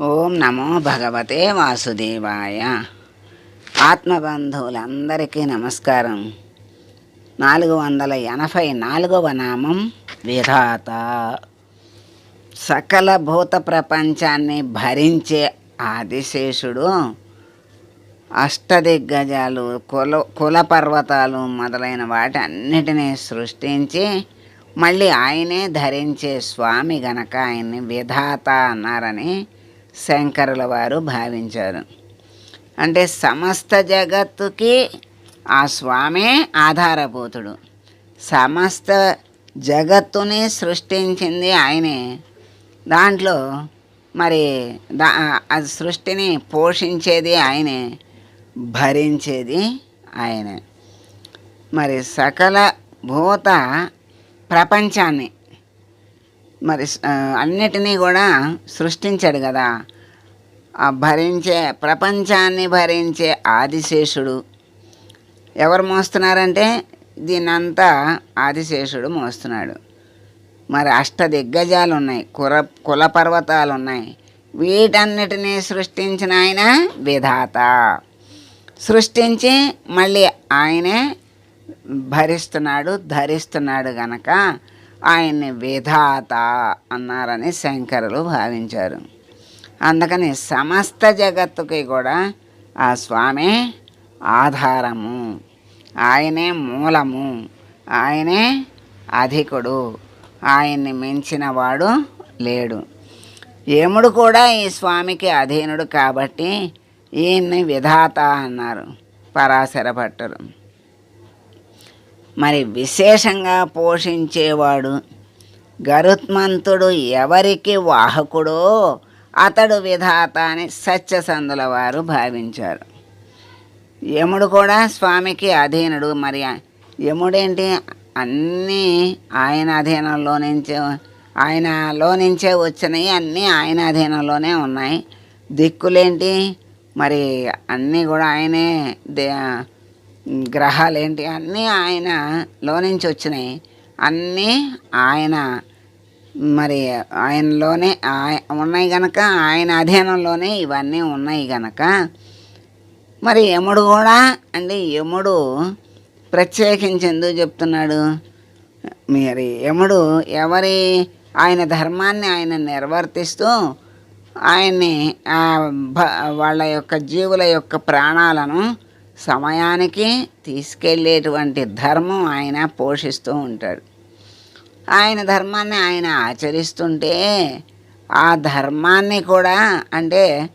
ఓం నమో భగవతే వాసుదేవాయ. ఆత్మబంధువులందరికీ నమస్కారం. నాలుగు వందల ఎనభై నాలుగవ నామం విధాత. సకల భూత ప్రపంచాన్ని భరించే ఆదిశేషుడు అష్టదిగ్గజాలు కుల కుల పర్వతాలు మొదలైన వాటి అన్నిటినీ సృష్టించి మళ్ళీ ఆయనే ధరించే స్వామి గనక ఆయన్ని విధాత అన్నారని శంకరుల వారు భావించారు. అంటే సమస్త జగత్తుకి ఆ స్వామే ఆధారభూతుడు. సమస్త జగత్తుని సృష్టించింది ఆయనే. దాంట్లో మరి దా సృష్టిని పోషించేది ఆయనే భరించేది ఆయనే. మరి సకల భూత ప్రపంచాన్ని మరి అన్నిటినీ కూడా సృష్టించాడు కదా. ఆ భరించే ప్రపంచాన్ని భరించే ఆదిశేషుడు. ఎవరు మోస్తున్నారంటే దీనంతా ఆదిశేషుడు మోస్తున్నాడు. మరి అష్ట దిగ్గజాలు ఉన్నాయి కుల కుల పర్వతాలు ఉన్నాయి వీటన్నిటినీ సృష్టించిన ఆయన విధాత. సృష్టించి మళ్ళీ ఆయనే భరిస్తున్నాడు ధరిస్తున్నాడు గనక ఆయన్ని విధాత అన్నారని శంకరులు భావించారు. అందుకని సమస్త జగత్తుకి కూడా ఆ స్వామి ఆధారము. ఆయనే మూలము. ఆయనే అధికుడు. ఆయన్ని మించిన వాడు లేడు. యముడు కూడా ఈ స్వామికి అధీనుడు కాబట్టి ఈయన్ని విధాత అన్నారు. పరాశర భట్టరు మరి విశేషంగా పోషించేవాడు. గరుత్మంతుడు ఎవరికి వాహకుడో అతడు విధాత అని సత్యసంధుల వారు భావించారు. యముడు కూడా స్వామికి అధీనుడు. మరి యముడేంటి? అన్నీ ఆయన అధీనంలో నుంచే ఆయనలో నుంచే వచ్చినాయి. అన్నీ ఆయన అధీనంలోనే ఉన్నాయి. దిక్కులేంటి? మరి అన్నీ కూడా ఆయనే దే గ్రహాలు ఏంటి అన్నీ ఆయనలో నుంచి వచ్చినాయి. అన్నీ ఆయన మరి ఆయనలోనే ఆయ- ఉన్నాయి గనక ఆయన అధీనంలోనే ఇవన్నీ ఉన్నాయి గనక. మరి యముడు కూడా అంటే యముడు ప్రత్యేకించి ఎందుకు చెప్తున్నాడు? మరి యముడు ఎవరి ఆయన ధర్మాన్ని ఆయన నిర్వర్తిస్తూ ఆయన్ని వాళ్ళ యొక్క జీవుల యొక్క ప్రాణాలను సమయానికి తీసుకెళ్ళేటువంటి ధర్మం ఆయన పోషిస్తూ ఉంటాడు. ఆయన ధర్మాన్ని ఆయన ఆచరిస్తుంటే ఆ ధర్మాన్ని కూడా అంటే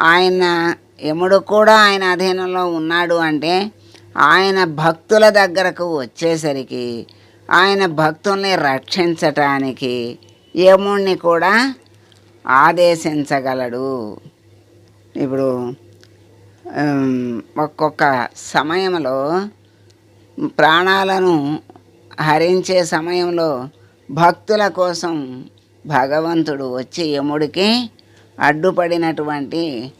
ఆయన యముడు కూడా ఆయన అధీనంలో ఉన్నాడు అంటే ఆయన భక్తుల దగ్గరకు వచ్చేసరికి ఆయన భక్తుల్ని రక్షించటానికి యముణ్ణి కూడా ఆదేశించగలడు. ఇప్పుడు ఒక్కొక్క సమయంలో ప్రాణాలను హరించే సమయంలో భక్తుల కోసం భగవంతుడు వచ్చి యముడికి అడ్డుపడినటువంటి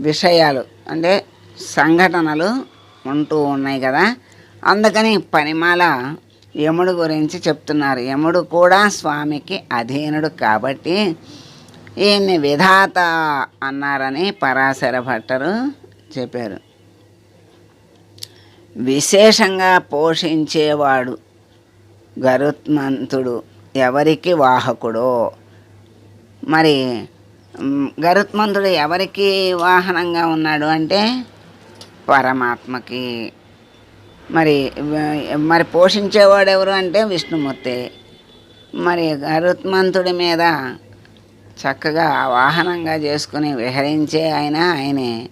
విషయాలు అంటే సంఘటనలు ఉంటూ ఉన్నాయి కదా. అందుకని పనిమాల యముడు గురించి చెప్తున్నారు. యముడు కూడా స్వామికి అధీనుడు కాబట్టి ఈయన్ని విధాత అన్నారని పరాశర భట్టరు చెప్పారు. విశేషంగా పోషించేవాడు గరుత్మంతుడు ఎవరికి వాహకుడో? మరి గరుత్మంతుడు ఎవరికి వాహనంగా ఉన్నాడు అంటే పరమాత్మకి. మరి మరి పోషించేవాడు ఎవరు అంటే విష్ణుమూర్తి. మరి గరుత్మంతుడి మీద చక్కగా వాహనంగా చేసుకుని విహరించే ఆయన ఆయనే.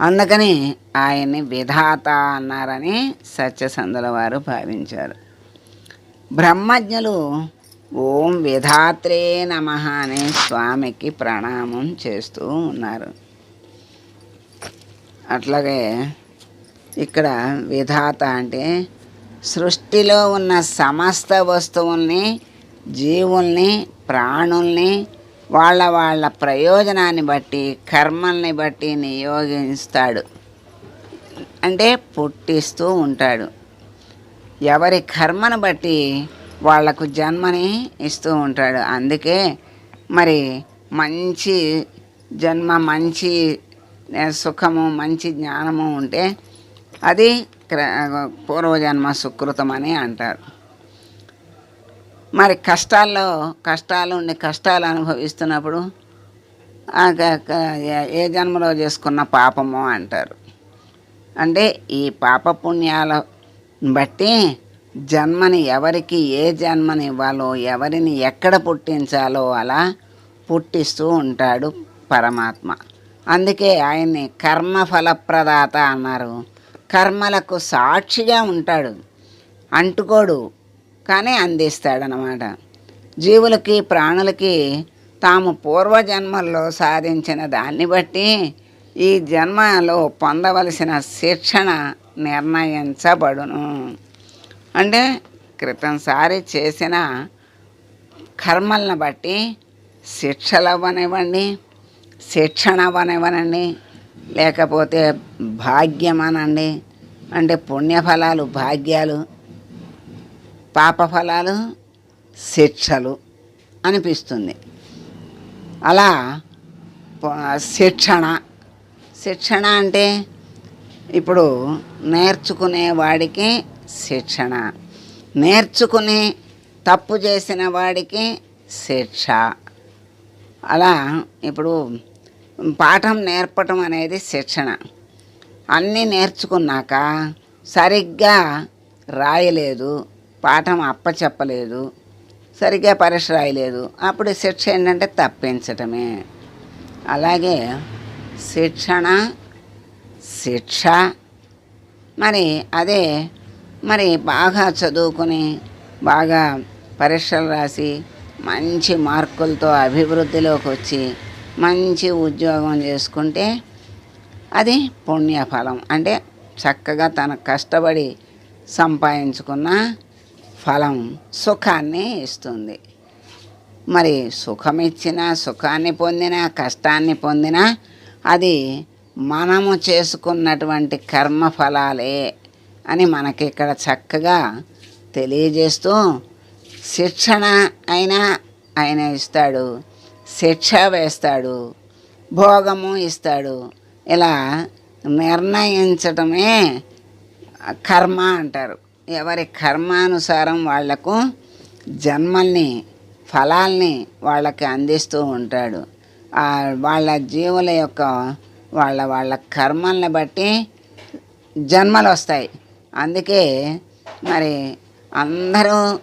అందుకని ఆయన్ని విధాత అన్నారని సత్యసంధుల వారు భావించారు. బ్రహ్మజ్ఞులు ఓం విధాత్రే నమ అని స్వామికి ప్రణామం చేస్తూ ఉన్నారు. అట్లాగే ఇక్కడ విధాత అంటే సృష్టిలో ఉన్న సమస్త వస్తువుల్ని జీవుల్ని ప్రాణుల్ని వాళ్ళ వాళ్ళ ప్రయోజనాన్ని బట్టి కర్మల్ని బట్టి నియోగిస్తాడు అంటే పుట్టిస్తూ ఉంటాడు. ఎవరి కర్మను బట్టి వాళ్ళకు జన్మని ఇస్తూ ఉంటాడు. అందుకే మరి మంచి జన్మ మంచి సుఖము మంచి జ్ఞానము ఉంటే అది పూర్వజన్మ సుకృతం అని అంటారు. మరి కష్టాల్లో కష్టాలు ఉండి కష్టాలు అనుభవిస్తున్నప్పుడు ఏ- జన్మలో చేసుకున్న పాపము అంటారు. అంటే ఈ పాప పుణ్యాల బట్టి జన్మని ఎవరికి ఏ జన్మని ఇవ్వాలో ఎవరిని ఎక్కడ పుట్టించాలో అలా పుట్టిస్తూ ఉంటాడు పరమాత్మ. అందుకే ఆయన్ని కర్మఫలప్రదాత అన్నారు. కర్మలకు సాక్షిగా ఉంటాడు. అంటుకోడు. కానీ అందిస్తాడనమాట జీవులకి ప్రాణులకి తాము పూర్వజన్మల్లో సాధించిన దాన్ని బట్టి ఈ జన్మలో పొందవలసిన శిక్షణ నిర్ణయించబడును. అంటే క్రితంసారి చేసిన కర్మలను బట్టి శిక్షలు అవ్వనివ్వండి శిక్షణ అవ్వనివ్వనండి లేకపోతే భాగ్యం అనండి అంటే పుణ్యఫలాలు భాగ్యాలు పాపఫలాలు శిక్షలు అనిపిస్తుంది. అలా శిక్షణ. శిక్షణ అంటే ఇప్పుడు నేర్చుకునే వాడికి శిక్షణ. నేర్చుకుని తప్పు చేసిన వాడికి శిక్ష. అలా ఇప్పుడు పాఠం నేర్పటం అనేది శిక్షణ. అన్నీ నేర్చుకున్నాక సరిగ్గా రాయలేదు పాఠం అప్పచెప్పలేదు సరిగ్గా పరీక్ష రాయలేదు. అప్పుడు శిక్ష ఏంటంటే తప్పించటమే. అలాగే శిక్షణ శిక్ష. మరి అదే మరి బాగా చదువుకుని బాగా పరీక్షలు రాసి మంచి మార్కులతో అభివృద్ధిలోకి వచ్చి మంచి ఉద్యోగం చేసుకుంటే అది పుణ్యఫలం. అంటే చక్కగా తన కష్టపడి సంపాదించుకున్న ఫలం సుఖాన్ని ఇస్తుంది. మరి సుఖమిచ్చిన సుఖాన్ని పొందినా కష్టాన్ని పొందినా అది మనము చేసుకున్నటువంటి కర్మ ఫలాలే అని మనకి ఇక్కడ చక్కగా తెలియజేస్తూ శిక్షణ అయినా ఆయన ఇస్తాడు శిక్ష వేస్తాడు భోగము ఇస్తాడు. ఇలా నిర్ణయించటమే కర్మ అంటారు. ఎవరి కర్మానుసారం వాళ్ళకు జన్మల్ని ఫలాల్ని వాళ్ళకి అందిస్తూ ఉంటాడు. ఆ వాళ్ళ జీవుల యొక్క వాళ్ళ వాళ్ళ కర్మల్ని బట్టి జన్మలు వస్తాయి. అందుకే మరి అందరూ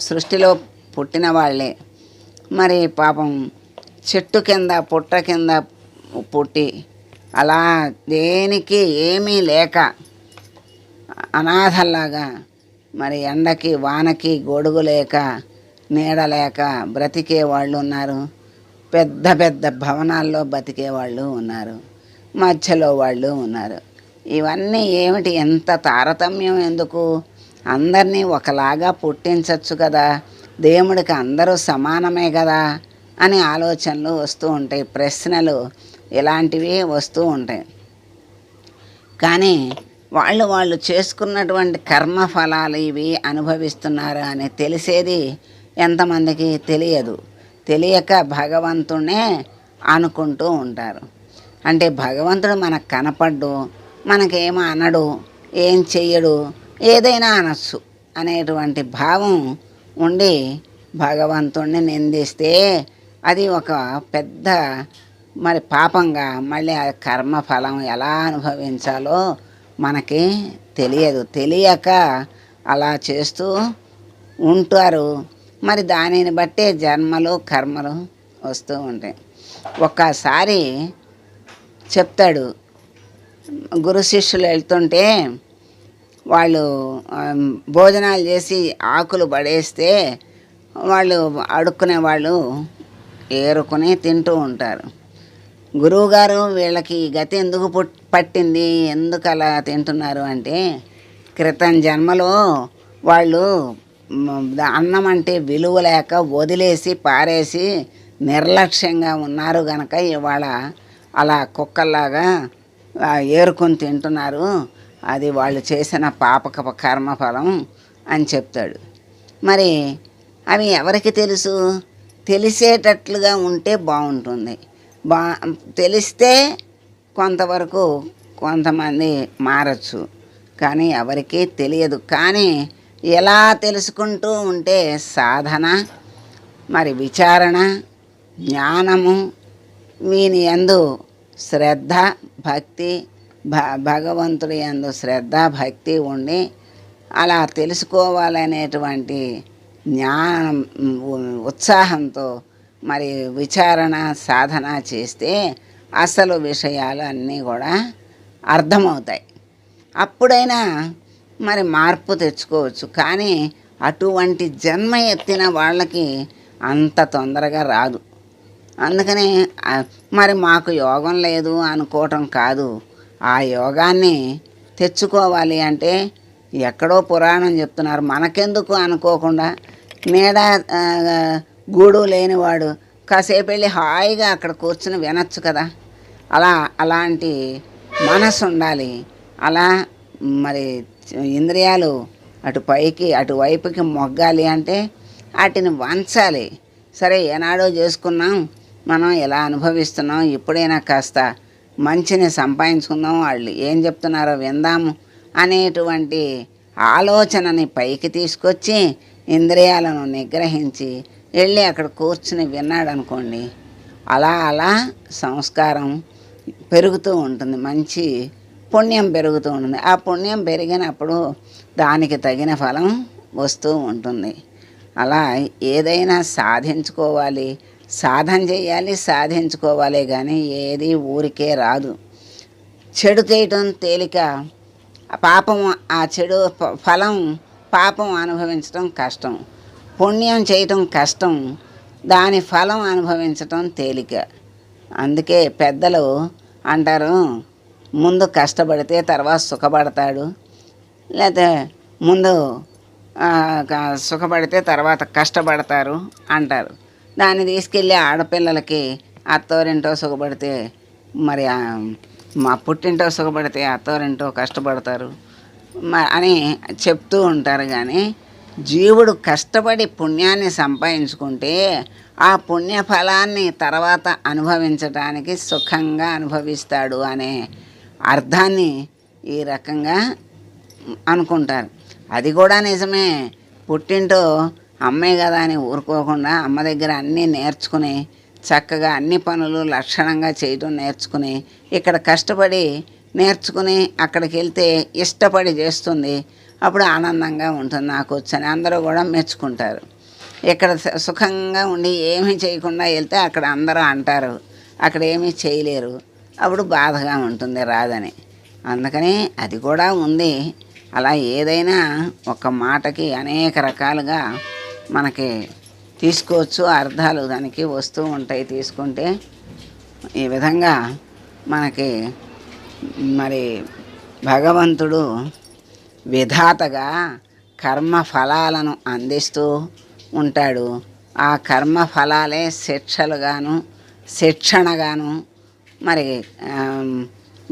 సృష్టిలో పుట్టిన వాళ్ళే. మరి పాపం చెట్టు కింద పుట్ట కింద పుట్టి అలా దేనికి ఏమీ లేక అనాథల్లాగా మరి ఎండకి వానకి గొడుగు లేక నీడలేక బ్రతికే వాళ్ళు ఉన్నారు. పెద్ద పెద్ద భవనాల్లో బతికే వాళ్ళు ఉన్నారు. మధ్యలో వాళ్ళు ఉన్నారు. ఇవన్నీ ఏమిటి? ఎంత తారతమ్యం ఎందుకు? అందరినీ ఒకలాగా పుట్టించవచ్చు కదా. దేవుడికి అందరూ సమానమే కదా అని ఆలోచనలు వస్తూ ఉంటాయి. ప్రశ్నలు ఇలాంటివి వస్తూ ఉంటాయి. కానీ వాళ్ళు వాళ్ళు చేసుకున్నటువంటి కర్మ ఫలాలు ఇవి అనుభవిస్తున్నారు అని తెలిసేది ఎంతమందికి తెలియదు. తెలియక భగవంతునే అనుకుంటూ ఉంటారు. అంటే భగవంతుడు మనకు కనపడ్డు మనకేమో అనడు ఏం చెయ్యడు ఏదైనా అనొచ్చు అనేటువంటి భావం ఉండి భగవంతుణ్ణి నిందిస్తే అది ఒక పెద్ద మరి పాపంగా మళ్ళీ ఆ కర్మ ఫలం ఎలా అనుభవించాలో మనకి తెలియదు. తెలియక అలా చేస్తూ ఉంటారు. మరి దానిని బట్టే జన్మలు కర్మలు వస్తూ ఉంటాయి. ఒక్కసారి చెప్తాడు. గురు శిష్యులు వెళ్తుంటే వాళ్ళు భోజనాలు చేసి ఆకులు పడేస్తే వాళ్ళు అడుక్కునే వాళ్ళు ఏరుకుని తింటూ ఉంటారు. గురువుగారు వీళ్ళకి గతి ఎందుకు పుట్ పట్టింది. ఎందుకు అలా తింటున్నారు అంటే క్రితం జన్మలో వాళ్ళు అన్నం అంటే విలువ లేక వదిలేసి పారేసి నిర్లక్ష్యంగా ఉన్నారు గనక ఇవాళ అలా కుక్కల్లాగా ఏరుకొని తింటున్నారు. అది వాళ్ళు చేసిన పాపక కర్మఫలం అని చెప్తాడు. మరి అవి ఎవరికి తెలుసు? తెలిసేటట్లుగా ఉంటే బాగుంటుంది. బా తెలిస్తే కొంతవరకు కొంతమంది మారచ్చు. కానీ ఎవరికీ తెలియదు. కానీ ఎలా తెలుసుకుంటూ ఉంటే సాధన మరి విచారణ జ్ఞానము వీని యందు శ్రద్ధ భక్తి భ భగవంతుడి యందు శ్రద్ధ భక్తి ఉండి అలా తెలుసుకోవాలనేటువంటి జ్ఞానం ఉత్సాహంతో మరి విచారణ సాధన చేస్తే అసలు విషయాలు అన్నీ కూడా అర్థమవుతాయి. అప్పుడైనా మరి మార్పు తెచ్చుకోవచ్చు. కానీ అటువంటి జన్మ ఎత్తిన వాళ్ళకి అంత తొందరగా రాదు. అందుకని మరి మాకు యోగం లేదు అనుకోవటం కాదు. ఆ యోగాన్ని తెచ్చుకోవాలి అంటే ఎక్కడో పురాణం చెప్తున్నారు. మనకెందుకు అనుకోకుండా నీడ గూడు లేనివాడు కాసేపు వెళ్ళి హాయిగా అక్కడ కూర్చుని వినొచ్చు కదా. అలా అలాంటి మనసు ఉండాలి. అలా మరి ఇంద్రియాలు అటు పైకి అటు వైపుకి మొగ్గాలి అంటే వాటిని వంచాలి. సరే ఏనాడో చేసుకున్నాం మనం ఎలా అనుభవిస్తున్నాం ఇప్పుడైనా కాస్త మంచిని సంపాదించుకుందాం వాళ్ళు ఏం చెప్తున్నారో విందాము అనేటువంటి ఆలోచనని పైకి తీసుకొచ్చి ఇంద్రియాలను నిగ్రహించి వెళ్ళి అక్కడ కూర్చుని విన్నాడు అనుకోండి అలా అలా సంస్కారం పెరుగుతూ ఉంటుంది మంచి పుణ్యం పెరుగుతూ ఉంటుంది. ఆ పుణ్యం పెరిగినప్పుడు దానికి తగిన ఫలం వస్తూ ఉంటుంది. అలా ఏదైనా సాధించుకోవాలి సాధన చేయాలి సాధించుకోవాలి కానీ ఏది ఊరికే రాదు. చెడు చేయటం తేలిక పాపం ఆ చెడు ఫలం పాపం అనుభవించడం కష్టం. పుణ్యం చేయటం కష్టం దాని ఫలం అనుభవించటం తేలిక. అందుకే పెద్దలు అంటారు ముందు కష్టపడితే తర్వాత సుఖపడతాడు. లేకపోతే ముందు సుఖపడితే తర్వాత కష్టపడతారు అంటారు. దాన్ని తీసుకెళ్ళి ఆడపిల్లలకి అత్తోరింటో సుఖపడితే మరి మా పుట్టింటో సుఖపడితే అత్తోరింటో కష్టపడతారు. మ- అని చెప్తూ ఉంటారు కానీ జీవుడు కష్టపడి పుణ్యాన్ని సంపాదించుకుంటే ఆ పుణ్య ఫలాన్ని తర్వాత అనుభవించడానికి సుఖంగా అనుభవిస్తాడు అనే అర్థాన్ని ఈ రకంగా అనుకుంటారు. అది కూడా నిజమే. పుట్టింటో అమ్మే కదా అని ఊరుకోకుండా అమ్మ దగ్గర అన్నీ నేర్చుకుని చక్కగా అన్ని పనులు లక్షణంగా చేయటం నేర్చుకుని ఇక్కడ కష్టపడి నేర్చుకుని అక్కడికి వెళ్తే ఇష్టపడి చేస్తుంది. అప్పుడు ఆనందంగా ఉంటుంది నాకు వచ్చని. అందరూ కూడా మెచ్చుకుంటారు. ఇక్కడ సుఖంగా ఉండి ఏమీ చేయకుండా వెళ్తే అక్కడ అందరూ అంటారు అక్కడ ఏమీ చేయలేరు. అప్పుడు బాధగా ఉంటుంది రాదని అందుకని అది కూడా ఉంది. అలా ఏదైనా ఒక మాటకి అనేక రకాలుగా మనకి తీసుకోవచ్చు అర్థాలు దానికి వస్తూ ఉంటాయి తీసుకుంటే. ఈ విధంగా మనకి మరి భగవంతుడు విధాతగా కర్మ ఫలాలను అందిస్తూ ఉంటాడు. ఆ కర్మ ఫలాలే శిక్షలుగాను శిక్షణగాను మరి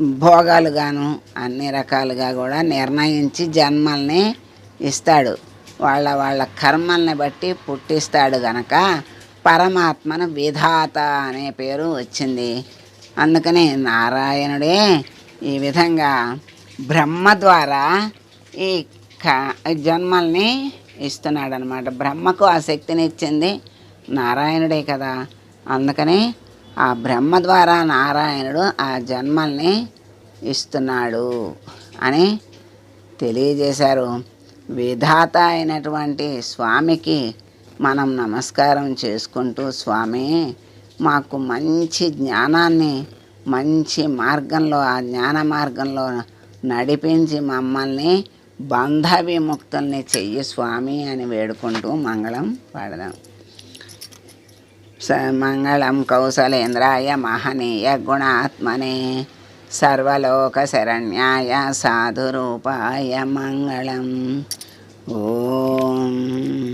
భోగాలుగాను అన్ని రకాలుగా కూడా నిర్ణయించి జన్మల్ని ఇస్తాడు. వాళ్ళ వాళ్ళ కర్మల్ని బట్టి పుట్టిస్తాడు గనక పరమాత్మను విధాత అనే పేరు వచ్చింది. అందుకని నారాయణుడే ఈ విధంగా బ్రహ్మ ద్వారా ఈ క- జన్మల్ని ఇస్తున్నాడు అనమాట బ్రహ్మకు ఆ శక్తిని ఇచ్చింది నారాయణుడే కదా. అందుకని ఆ బ్రహ్మ ద్వారా నారాయణుడు ఆ జన్మల్ని ఇస్తున్నాడు అని తెలియజేశారు. విధాత అయినటువంటి స్వామికి మనం నమస్కారం చేసుకుంటూ స్వామి మాకు మంచి జ్ఞానాన్ని మంచి మార్గంలో ఆ జ్ఞాన మార్గంలో నడిపించి మమ్మల్ని బంధ విముక్తుల్ని చెయ్యి స్వామి అని వేడుకుంటూ మంగళం పాడదాం. స మంగళం కౌశలేంద్రాయ మహనీయ గుణాత్మనే సర్వలోక శరణ్యాయ సాధురూపాయ మంగళం. ఓం.